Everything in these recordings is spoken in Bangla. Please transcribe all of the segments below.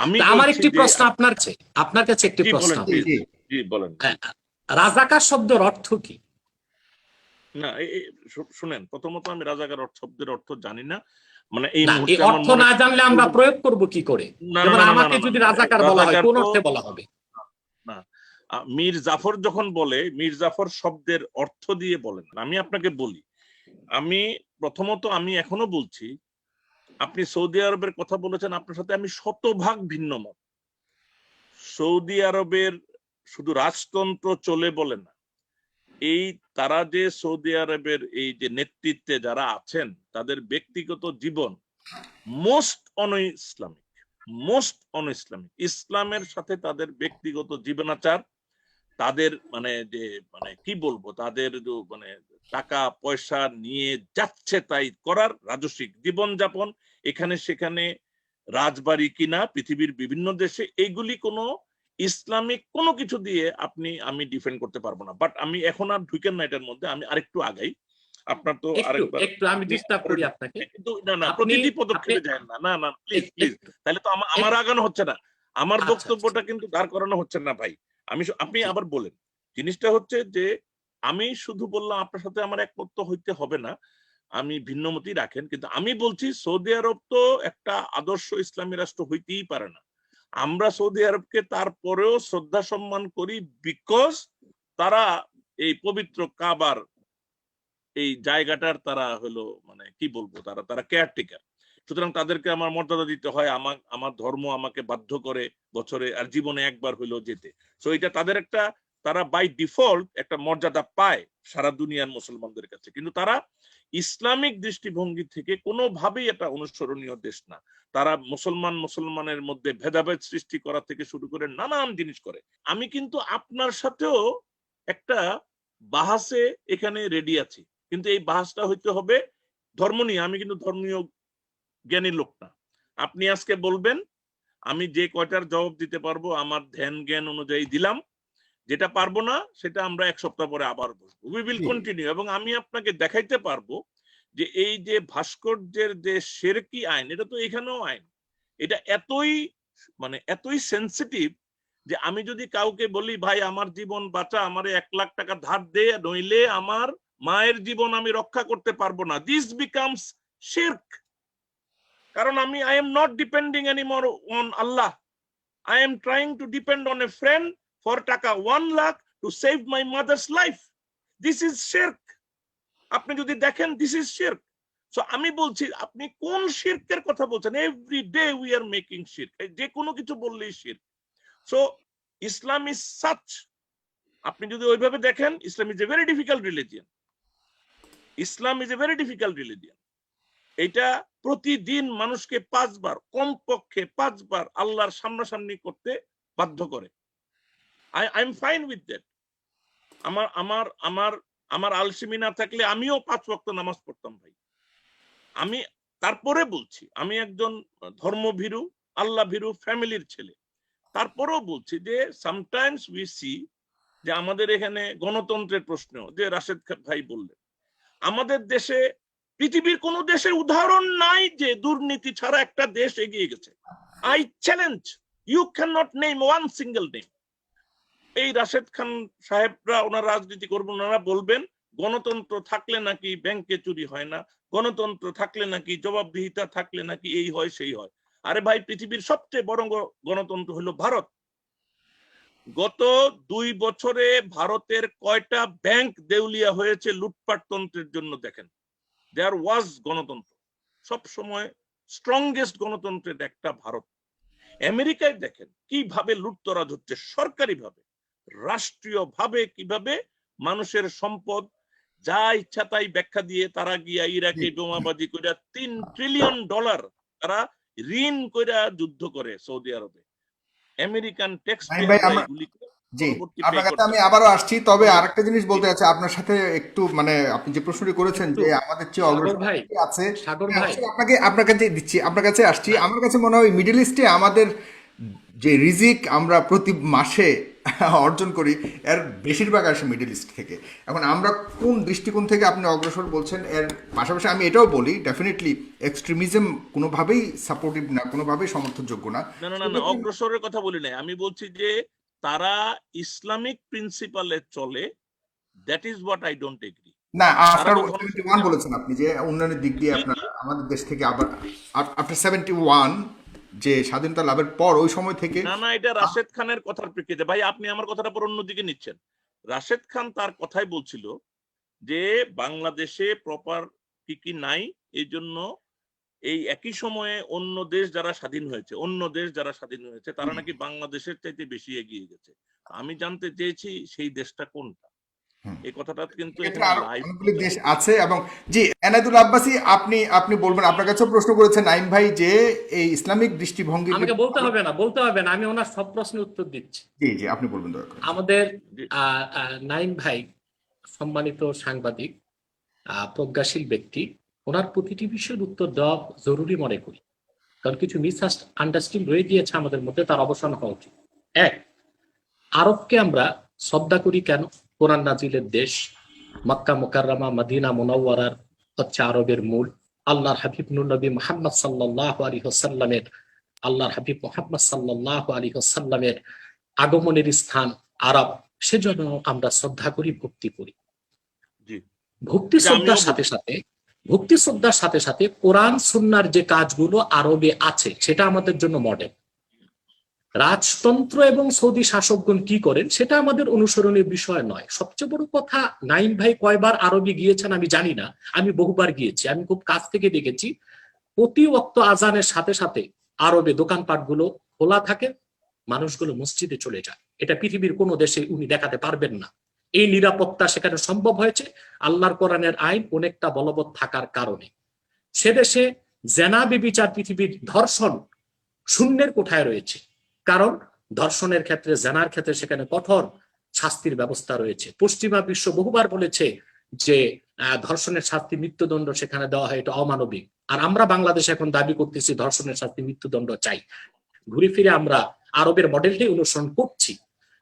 আমি আমার একটি প্রশ্ন আপনার কাছে আপনার কাছে একটি প্রশ্ন। বলেন, হ্যাঁ, রাজাকার শব্দের অর্থ কি? না শুনেন প্রথমত আমি রাজাকার অর্থ শব্দের অর্থ জানি না। মানে এই না অর্থ না জানলে আমরা প্রয়োগ করব কি করে? না, না, না, না, আমাকে না, না, যদি রাজাকার বলা হয় কোন অর্থে বলা হবে? আহ, মীর জাফর যখন বলে মীর জাফর শব্দের অর্থ দিয়ে বলেন আমি আপনাকে বলি আমি প্রথমত আমি এখনও বলছি আপনি সৌদি আরবের কথা বলেছেন, আপনার সাথে আমি শতভাগ ভিন্ন মত সৌদি আরবের শুধু রাজতন্ত্র চলে বলে না, এই তারা যে সৌদি আরবের এই যে নেতৃত্বে যারা আছেন, তাদের ব্যক্তিগত জীবন most on Islamic most on Islamic ইসলামের সাথে তাদের ব্যক্তিগত জীবনাচার, তাদের মানে যে মানে কি বলব, তাদের মানে টাকা পয়সা নিয়ে যাচ্ছে তাই করার রাজস্বিক জীবনযাপন এখানে সেখানে রাজবাড়ি কিনা পৃথিবীর বিভিন্ন দেশে এইগুলি কোনো ইসলামিক কোনো কিছু দিয়ে আপনি আমি ডিফেন্ড করতে পারব না। বাট আমি এখন আর ঢুকেন না এটার মধ্যে আমি আরেকটু আগাই। আপনার তো আরেকবার একটু আমি ডিস্টার্ব করি আপনাকে। কিন্তু না না প্রতিটি পদক্ষেপে যায় না না না প্লিজ প্লিজ তাহলে তো আমা- আমার আগানো হচ্ছে না। আমার আচ্ছা, বক্তব্যটা কিন্তু দাঁড় করানো হচ্ছে না ভাই। আমি আপনি আবার বলেন। জিনিসটা হচ্ছে যে আমি শুধু বললাম আপনার সাথে আমার একমত হইতে হবে না। আমি ভিন্নমতি রাখেন, কিন্তু আমি বলছি সৌদি আরব তো একটা আদর্শ ইসলামী রাষ্ট্র হইতেই পারে না। আমরা সৌদি আরবকে তারপরেও শ্রদ্ধা সম্মান করি বিকজ তারা এই পবিত্র কাবার এই জায়গাটার তারা হলো মানে কি বলব তারা তারা কেয়ারটেকার সুতরাং তাদেরকে আমার মর্যাদা দিতে হয়, আমার আমার ধর্ম আমাকে বাধ্য করে বছরে আর জীবনে একবার হইল যেতে। সো এটা তাদের একটা তারা বাই ডিফল্ট একটা মর্যাদা পায় সারা দুনিয়ার মুসলমানদের কাছে। কিন্তু তারা ইসলামিক দৃষ্টিভঙ্গি থেকে কোনোভাবেই এটা অনুসরণীয় দেশ না। তারা মুসলমান মুসলমানের মধ্যে ভেদাভেদ সৃষ্টি করা থেকে শুরু করে নানান জিনিস করে। আমি কিন্তু আপনার সাথেও একটা বাহাসে এখানে রেডি আছি। কিন্তু এই বাহাসটা হইতে হবে ধর্ম নিয়ে আমি কিন্তু ধর্মীয় জ্ঞানী লোক না। আপনি আজকে বলবেন, আমি যে কয়টার জবাব দিতে পারব, আমার ধ্যান জ্ঞান অনুযায়ী দিলাম। যেটা পারব না সেটা আমরা এক সপ্তাহ পরে আবার বলব উই উইল কন্টিনিউ এবং আমি আপনাকে দেখাইতে পারব যে এই যে ভাস্কর্যের যে শেরকি আইন এটা তো এখানেও আইন। এটা এতই মানে এতই সেন্সিটিভ যে আমি যদি কাউকে বলি ভাই আমার জীবন বাঁচা আমার এক লাখ টাকা ধার দে নইলে আমার মায়ের জীবন আমি রক্ষা করতে পারব না। দিস বিকামস শির্ক কারণ আমি I am not depending anymore on Allah I am trying to depend on a friend for taka one lakh to save my mother's life this is শির্ক আপনি যদি দেখেন দিস ইজ শির্ক সো আমি বলছি, আপনি কোন শির্কের কথা বলছেন? Every day we are making শির্ক যে কোনো কিছু বললেই শির্ক সো ইসলাম ইজ সাচ আপনি যদি ওইভাবে দেখেন, Islam is a very difficult religion Islam is a very difficult religion এটা প্রতিদিন মানুষকে পাঁচবার, কমপক্ষে পাঁচবার আল্লাহর সামনাসামনি করতে বাধ্য করে। I I am fine with that আমার আমার আমার আমার আলসিমি না থাকলে আমিও পাঁচ ওয়াক্ত নামাজ পড়তাম ভাই। আমি তারপরে বলছি, আমি একজন ধর্মভীরু, আল্লাহ ভীরু, ফ্যামিলির ছেলে। তারপরেও বলছি যে সামটাইমস উই সি যে আমাদের এখানে গণতন্ত্রের প্রশ্ন, যে রাশেদ ভাই বললেন, আমাদের দেশে, পৃথিবীর কোন দেশের উদাহরণ নাই যে দুর্নীতি ছাড়া একটা দেশ এগিয়ে গেছে। I challenge you can not name one single name এই রাশেদ খান সাহেবরা ওনার রাজনীতি করবেন ওনারা বলবেন, গণতন্ত্র থাকলে নাকি ব্যাংকে চুরি হয় না, গণতন্ত্র থাকলে নাকি জবাবদিহিতা থাকলে নাকি এই হয়, সেই হয়। আরে ভাই, পৃথিবীর সবচেয়ে বড় গণতন্ত্র হলো ভারত। গত দুই বছরে ভারতের কয়টা ব্যাংক দেউলিয়া হয়েছে লুটপাট তন্ত্রের জন্য দেখেন। দেয়ার ওয়াজ গণতন্ত্র। সব সময় স্ট্রংগেস্ট গণতন্ত্রের একটা ভারত। আমেরিকায় দেখেন, কীভাবে লুটতরাজ হচ্ছে সরকারি ভাবে রাষ্ট্রীয় ভাবে কীভাবে মানুষের সম্পদ যা ইচ্ছা তাই ব্যাখ্যা দিয়ে তারা গিয়া ইরাকে। বোমাবাজি করে তিন ট্রিলিয়ন ডলার তারা ঋণ কইরা যুদ্ধ করে সৌদি আরবে। আমেরিকান ট্যাক্স জি আপনার কাছে আমি আবারও আসছি তবে আরেকটা জিনিস বলতে আছে আপনার সাথে একটু মানে আপনি যে প্রশ্নটি করেছেন যে আমাদের চেয়ে অগ্রসর আছে আসলে আপনাকে আপনার কাছে দিচ্ছি আপনার কাছে আসছি। আমার কাছে মনে হয় মিডল ইস্টে আমাদের যে রিজিক আমরা প্রতি মাসে অর্জন করি এর বেশিরভাগ আসে মিডল ইস্ট থেকে। এখন আমরা কোন দৃষ্টিকোণ থেকে আপনি অগ্রসর বলছেন এর পাশাপাশি আমি এটাও বলি ডেফিনেটলি এক্সট্রিমিজম কোনোভাবেই সাপোর্টিভ না কোনোভাবেই সমর্থনযোগ্য না। না না না না অগ্রসরের কথা বলি নাই। আমি বলছি যে তারা ইসলামিক প্রিন্সিপালে চলে that is what I don't agree না আফটার সেভেন্টি ওয়ান বলেছেন আপনি যে উন্নয়নের দিক দিয়ে আপনার আমাদের দেশ থেকে আবার আফটার সেভেন্টি ওয়ান যে স্বাধীনতা লাভের পর ওই সময় থেকে না না এটা রাশেদ খানের কথার প্রেক্ষিতে। ভাই আপনি আমার কথাটা পর অন্যদিকে নিচ্ছেন। রাশেদ খান তার কথাই বলছিল যে বাংলাদেশে প্রপার কি কি নাই এই জন্য এই একই সময়ে অন্য দেশ যারা স্বাধীন হয়েছে অন্য দেশ যারা স্বাধীন হয়েছে তারা নাকি বাংলাদেশের চাইতে বেশি এগিয়ে গেছে। আমি জানতে চেয়েছি সেই দেশটা কোনটা। এই কথাটা কিন্তু অনেকগুলি দেশ আছে এবং জি আব্বাসি আপনি আপনি বলবেন আপনার কাছেও প্রশ্ন করেছেন নাইম ভাই যে এই ইসলামিক দৃষ্টিভঙ্গি আমাকে বলতে হবে না বলতে হবে না আমি ওনার সব প্রশ্নের উত্তর দিচ্ছি। জি জি আপনি বলবেন দয়া করে। আমাদের নাইম ভাই সম্মানিত সাংবাদিক আহ, প্রজ্ঞাশীল ব্যক্তি ওনার প্রতিটি বিষয়ের উত্তর দেওয়া জরুরি মনে করি। কারণ কিছু মিস আন্ডারস্ট্যান্ডিং রয়ে গিয়েছে আমাদের মধ্যে তার অবসান হওয়া উচিত। এক আরবকে আমরা শ্রদ্ধা করি কেন? কোরআন নাজিলের দেশ মক্কা মোকাররমা মদিনা মোনাওয়ারার হচ্ছে আরবের মূল। আল্লাহর হাবিব নবী মোহাম্মদ সাল্লাহ আলী হোসাল্লামের আল্লাহর হাবিব মোহাম্মদ সাল্লাহ আলী হোসাল্লামের আগমনের স্থান আরব। সেজন্য আমরা শ্রদ্ধা করি ভক্তি করি। ভক্তি শ্রদ্ধার সাথে সাথে ভক্তি শ্রদ্ধার সাথে সাথে কোরআন সুন্নার যে কাজগুলো আরবে আছে সেটা আমাদের জন্য মডেল রাজতন্ত্র এবং সৌদি শাসকগণ কি করেন সেটা আমাদের অনুসরণের বিষয় নয়। সবচেয়ে বড় কথা, নাইম ভাই কয়বার আরবে গিয়েছেন আমি জানি না। আমি বহুবার গিয়েছি। আমি খুব কাছ থেকে দেখেছি, প্রতি ওক্ত আজানের সাথে সাথে আরবে দোকানপাটগুলো খোলা থাকে, মানুষগুলো মসজিদে চলে যায়। এটা পৃথিবীর কোনো দেশে উনি দেখাতে পারবেন না। এই নিরাপত্তা সেখানে সম্ভব হয়েছে। আল্লাহর কোরআনের আইন অনেকটা বলবৎ থাকার কারণে। সে দেশে জেনা বিচার পৃথিবীর ধর্ষণ শূন্যের কোঠায় রয়েছে। কারণ ধর্ষণের ক্ষেত্রে জেনার ক্ষেত্রে সেখানে কঠোর শাস্তির ব্যবস্থা রয়েছে। পশ্চিমা বিশ্ব বহুবার বলেছে যে ধর্ষণের শাস্তি মৃত্যুদণ্ড সেখানে দেওয়া হয় এটা অমানবিক। আর আমরা বাংলাদেশে এখন দাবি করতেছি ধর্ষণের শাস্তি মৃত্যুদণ্ড চাই। ঘুরে ফিরে আমরা আরবের মডেলটাই অনুসরণ করছি।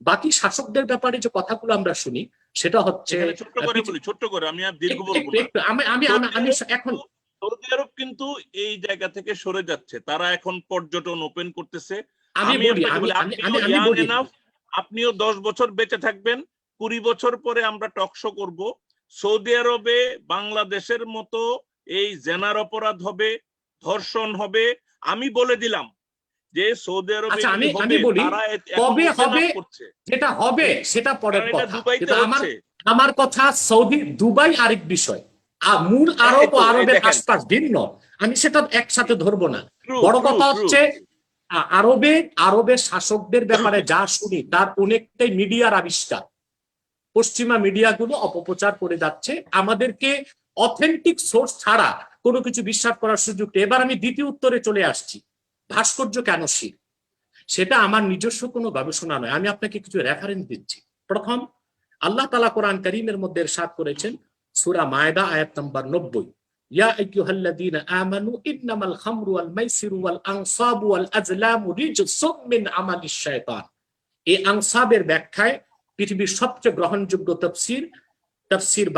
বাকি শাসকদের ব্যাপারে যে কথাগুলো আমরা শুনি সেটা হচ্ছে ছোট্ট করে বলি ছোট্ট করে আমি আর দীর্ঘ বলব একটু- না। একটু, আমি আমি আমি- আমি এখন সৌদি আরব কিন্তু এই জায়গা থেকে সরে যাচ্ছে। তারা এখন পর্যটন ওপেন করতেছে। আমি বলি আমি বলি, আপনিও দশ বছর বেঁচে থাকবেন কুড়ি বছর পরে আমরা টকশো করব। সৌদি আরবে বাংলাদেশের মতো এই জেনার অপরাধ হবে ধর্ষণ হবে। আমি বলে দিলাম যে সৌদি আরবে আচ্ছা, আমি- আমি বলি, কবে হবে। যেটা হবে সেটা পরের কথা। কিন্তু আমার আমার কথা সৌদি দুবাই আরেক বিষয়। আর মূল আরব ও আরবের। আশপাশ ভিন্ন। আমি সেটা একসাথে ধরবো না। বড় কথা হচ্ছে আরবে আরবের শাসকদের ব্যাপারে যা শুনি, তার অনেকটাই মিডিয়ার আবিষ্কার। পশ্চিমা মিডিয়াগুলো অপপ্রচার করে যাচ্ছে। আমাদেরকে অথেন্টিক সোর্স ছাড়া কোনো কিছু বিশ্বাস করার সুযোগ এবার আমি দ্বিতীয় উত্তরে চলে আসছি। ভাস্কর্য কেন শির সেটা আমার নিজস্ব কোনো গবেষণা নয়। আমি আপনাকে কিছু রেফারেন্স দিচ্ছি। প্রথম, আল্লাহ তালা কোরআন করিমের মধ্যে এরশাদ করেছেন, সুরা মায়দা আয়াত নম্বর নব্বই। এই ব্যাখ্যায় পৃথিবীর সবচেয়ে গ্রহণযোগ্য তফসির তফসির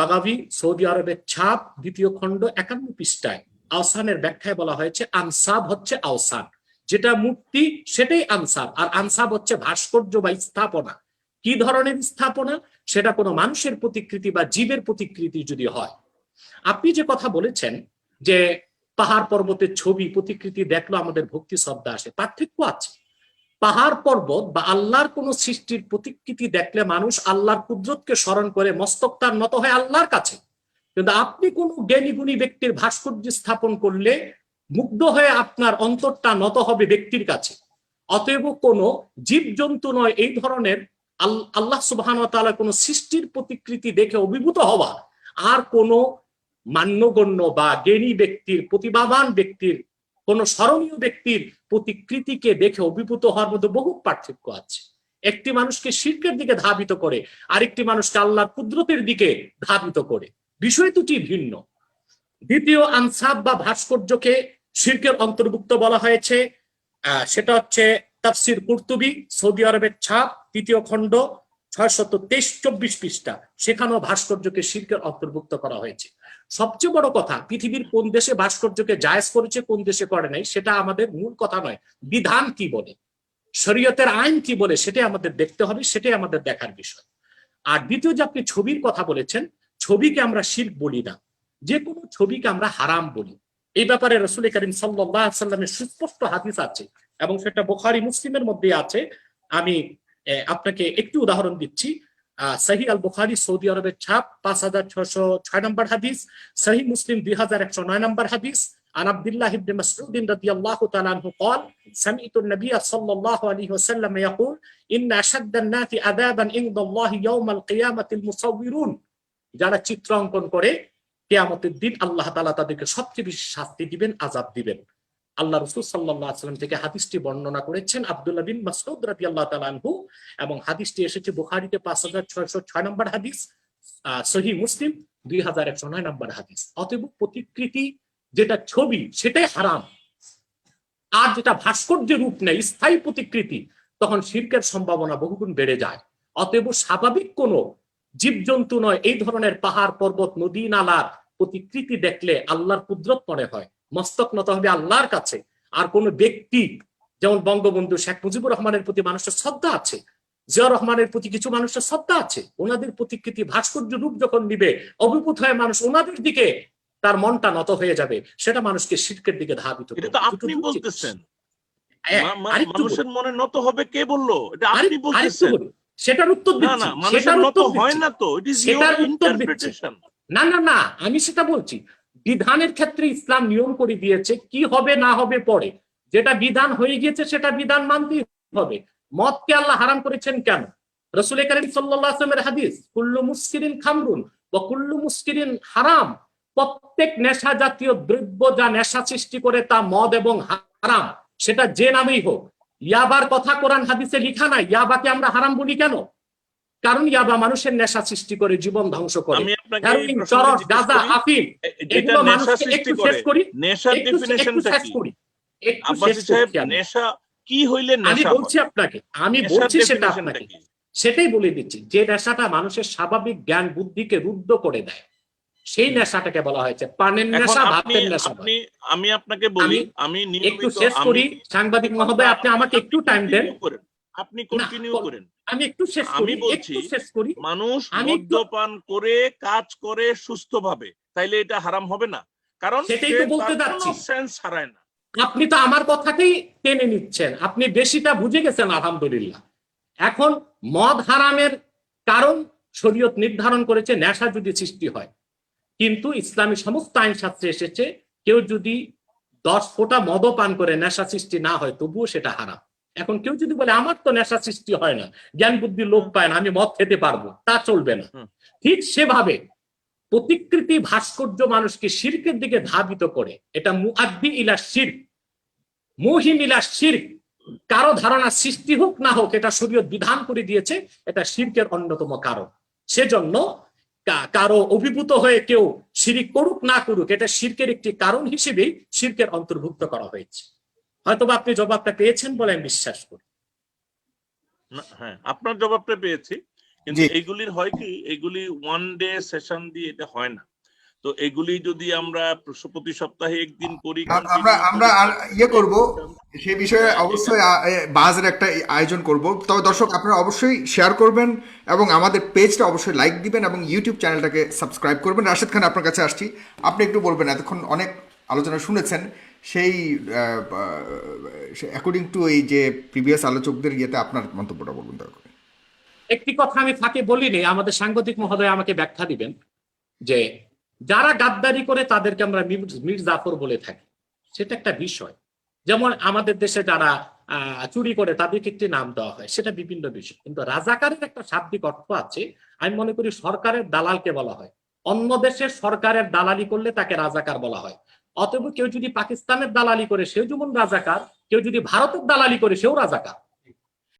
সৌদি আরবের ছাপ, দ্বিতীয় খণ্ড, একান্ন পৃষ্ঠায়। আওসানের ব্যাখ্যায় বলা হয়েছে, আনসাব হচ্ছে আওসান। যেটা মূর্তি, সেটাই আনসাব। আর আনসাব হচ্ছে ভাস্কর্য বা স্থাপনা। কি ধরনের স্থাপনা? সেটা কোনো মানুষের প্রতিকৃতি বা জীবের প্রতিকৃতি যদি হয় আপনি যে কথা বলেছেন যে পাহাড় পর্বতের ছবি, প্রতিকৃতি দেখল আমাদের ভক্তি শ্রদ্ধা আসে পার্থক্য আছে। পাহাড় পর্বত বা আল্লাহর কোন সৃষ্টির প্রতিকৃতি দেখলে মানুষ আল্লাহর কুদরতকে স্মরণ করে মস্তক তার নত হয় আল্লাহর কাছে। কিন্তু আপনি কোন জ্ঞানী গুণী ব্যক্তির ভাস্কর্য স্থাপন করলে মুগ্ধ হয়ে আপনার অন্তরটা নত হবে ব্যক্তির কাছে। অতএব কোন জীবজন্তু নয়, এই ধরনের আল- আল্লাহ সুবহান কোন সৃষ্টির প্রতিকৃতি দেখে অভিভূত হওয়া। আর কোন মান্যগণ্য বা জ্ঞানী ব্যক্তির, প্রতিভাবান ব্যক্তির, কোন স্মরণীয় ব্যক্তির প্রতিকৃতিকে দেখে অভিভূত হওয়ার মধ্যে বহু পার্থক্য আছে। একটি মানুষকে শিল্পের দিকে ধাবিত করে, আরেকটি মানুষকে আল্লাহর কুদরতের দিকে ধাবিত করে। বিষয় দুটি ভিন্ন। দ্বিতীয় আনসাব বা ভাস্কর্যকে শিল্পের অন্তর্ভুক্ত বলা হয়েছে। সেটা হচ্ছে তাফসির কুর্তুবি, সৌদি আরবের ছাপ, তৃতীয় খণ্ড ছয় শত তেইশ চব্বিশ পৃষ্ঠা। সেখানেও ভাস্কর্যকে শিল্পের অন্তর্ভুক্ত করা হয়েছে। সবচেয়ে বড় কথা, পৃথিবীর কোন দেশে ভাস্কর্যকে জায়েজ করেছে, কোন দেশে করে নাই, সেটা আমাদের মূল কথা নয়। বিধান কি বলে? শরীয়তের আইন কি বলে? সেটাই আমাদের দেখতে হবে, সেটাই আমাদের দেখার বিষয়। আর দ্বিতীয় যে আপনি ছবির কথা বলেছেন, ছবিকে আমরা শিল্প বলি না। যে কোনো ছবিকে আমরা হারাম বলি। এই ব্যাপারে রসুল করিম সাল্লামের সুস্পষ্ট হাদিস আছে এবং সেটা বোখারি মুসলিমের মধ্যে আছে। আমি আপনাকে একটু উদাহরণ দিচ্ছি। সহি আল বুখারি সৌদি আরবের ছাপ পাঁচ হাজার ছশো ছয় নম্বর হাদিস সহি মুসলিম দুই হাজার একশো নয় নম্বর হাদিস عن عبد الله بن مسعود رضي الله تعالى عنه قال سمعت النبي صلى الله عليه وسلم يقول إن أشد الناس عذابا عند الله يوم القيامة المصورون যারা চিত্র অঙ্কন করে কেয়ামতের দিন আল্লাহ তাআলা তাদেরকে সবচেয়ে বেশি শাস্তি দিবেন আজাব দিবেন আল্লাহ রসুল সাল্লাহ সাল্লাম থেকে হাদিসটি বর্ণনা করেছেন আব্দুল্লাহ বিন মাসউদ রাদি আল্লাহ তালানহু এবং হাদিসটি এসেছে বুখারিতে পাঁচ হাজার ছয়শো ছয় নম্বর হাদিস সহি মুসলিম দুই হাজার একশো নয় নম্বর হাদিস। অতএব প্রতিকৃতি যেটা ছবি সেটাই হারাম। আর যেটা ভাস্কর্য রূপ নেয় স্থায়ী প্রতিকৃতি, তখন শিল্পের সম্ভাবনা বহুগুণ বেড়ে যায়। অতএব স্বাভাবিক কোনো জীবজন্তু নয়, এই ধরনের পাহাড়, পর্বত, নদী, নালার প্রতিকৃতি দেখলে আল্লাহর কুদরত মনে হয়। মস্তক নত হবে আল্লাহর কাছে। আর কোন ব্যক্তি যেমন বঙ্গবন্ধু শেখ মুজিবুর রহমানের প্রতি মানুষের শ্রদ্ধা আছে জিয়া রহমানের প্রতি কিছু মানুষের শ্রদ্ধা আছে ওনাদের প্রতিকৃতি ভাস্কর্য রূপ যখন নিবে অভিভূত হয়ে মানুষ ওনাদের দিকে তার মনটা নত হয়ে যাবে সেটা মানুষকে শিল্পের দিকে ধাবিত এটা করবে। তো দুটো আপনি বলতেছেন। হ্যাঁ, মা- মা- আরেকটু বলি, মানুষের মনে নত হবে কে বলল? এটা আপনি বলতেছেন। সেটার উত্তর না দিচ্ছি সেটার নত উত্তর হয় না তো? সেটার উত্তর না না না আমি সেটা বলছি। বিধানের ক্ষেত্রে ইসলাম নিয়ম করে দিয়েছে, কি হবে না হবে পরে। যেটা বিধান হয়ে গিয়েছে, সেটা বিধান মানতেই হবে। মদকে আল্লাহ হারাম করেছেন কেন? রসুল করিম সাল্লামের হাদিস, কুল্লু মুস্কিরিন খামরুন বা কুল্লু মুস্কিরিন হারাম। প্রত্যেক নেশা জাতীয় দ্রব্য যা নেশা সৃষ্টি করে তা মদ এবং হারাম, সেটা যে নামেই হোক। ইয়াবার কথা কোরআন হাদিসে লিখা নাই, ইয়াবাকে আমরা হারাম বলি কেন? কারণ ইয়াবা মানুষের নেশা সৃষ্টি করে, জীবন ধ্বংস করে। আপনাকে এই হেরোইন প্রশ্নটা চরস জিজ্ঞেস গাঁজা করি, আফিম এ- যেটা নেশা সৃষ্টি করে নেশার একটু একটু ডেফিনেশনটা কি আব্বাসী সাহেব নেশা কি হইলে আমি বলছি আপনাকে আমি বলছি সেটা আপনাকে। সেটাই বলে দিচ্ছি যে নেশাটা মানুষের স্বাভাবিক জ্ঞান বুদ্ধিকে রুদ্ধ করে দেয় সেই নেশাটাকে বলা হয়েছে পানের নেশা ভাতের নেশা আপনি আমি আপনাকে বলি আমি একটু শেষ করি সাংবাদিক মহোদয় আপনি আমাকে একটু টাইম দেন। আপনি কন্টিনিউ করেন। আমি একটু শেষ আমি বলছি, শেষ করি। মানুষ মদ্যপান করে কাজ করে সুস্থভাবে তাইলে এটা হারাম হবে না। কারণ সেটাই তো বলতে যাচ্ছি। সেন্স হারায় না। আপনি তো আমার কথাকেই টেনে নিচ্ছেন। আপনি বেশিটা বুঝে গেছেন আলহামদুলিল্লাহ। এখন মদ হারামের কারণ শরীয়ত নির্ধারণ করেছে নেশা যদি সৃষ্টি হয়। কিন্তু ইসলামী সমস্ত আইন শাস্ত্রে এসেছে কেউ যদি দশ ফোঁটা মদ পান করে নেশা সৃষ্টি না হয় তবুও সেটা হারাম। এখন কেউ যদি বলে আমার তো নেশা সৃষ্টি হয় না জ্ঞান বুদ্ধি লোক পায় না আমি মদ খেতে পারব। তা চলবে না। ঠিক সেভাবে প্রতিকৃতি ভাস্কর্য মানুষকে শির্কের দিকে ধাবিত করে এটা মুআদ্দি ইলা শির্ক মুহিন ইলা শির্ক কারও ধারণা সৃষ্টি হোক না হোক এটা শরীয়ত বিধান করে দিয়েছে এটা শির্কের অন্যতম কারণ। সেজন্য কারও অভিভূত হয়ে কেউ শিরিক করুক না করুক এটা শির্কের একটি কারণ হিসেবেই শির্কের অন্তর্ভুক্ত করা হয়েছে। হয়তোবা আপনি জবাবটা পেয়েছেন বলে আমি বিশ্বাস করি। হ্যাঁ আপনার জবাবটা পেয়েছি কিন্তু। এইগুলির হয় কি এগুলি ওয়ান ডে সেশন দিয়ে এটা হয় না। তো এগুলি যদি আমরা প্রতি সপ্তাহে একদিন করি আমরা আমরা আর ইয়ে করব সেই বিষয়ে অবশ্যই বাজের একটা আয়োজন করব। তবে দর্শক আপনারা অবশ্যই শেয়ার করবেন এবং আমাদের পেজটা অবশ্যই লাইক দিবেন এবং ইউটিউব চ্যানেলটাকে সাবস্ক্রাইব করবেন। রাশেদ খান আপনার কাছে আসছি। আপনি একটু বলবেন এতক্ষণ অনেক আলোচনা শুনেছেন। সেই অ্যাকর্ডিং টু এই যে প্রিভিয়াস আলোচকদের ইয়েতে আপনার মন্তব্যটা বলবেন দয়া করে। একটি কথা আমি ফাঁকে বলিনি, আমাদের সাংবাদিক মহোদয় আমাকে ব্যাখ্যা দিবেন যে যারা গাদ্দারি করে তাদেরকে আমরা মির- জাফর বলে থাকি, সেটা একটা বিষয়। যেমন আমাদের দেশে যারা চুরি করে তাদেরকে একটি নাম দেওয়া হয়, সেটা বিভিন্ন বিষয়। কিন্তু রাজাকারের একটা শাব্দিক অর্থ আছে, আমি মনে করি সরকারের দালালকে বলা হয়। অন্য দেশের সরকারের দালালি করলে তাকে রাজাকার বলা হয়। অতএব কেউ যদি পাকিস্তানের দালালি করে, সেও যেমন রাজাকার, কেউ যদি ভারতের দালালি করে, সেও রাজাকার।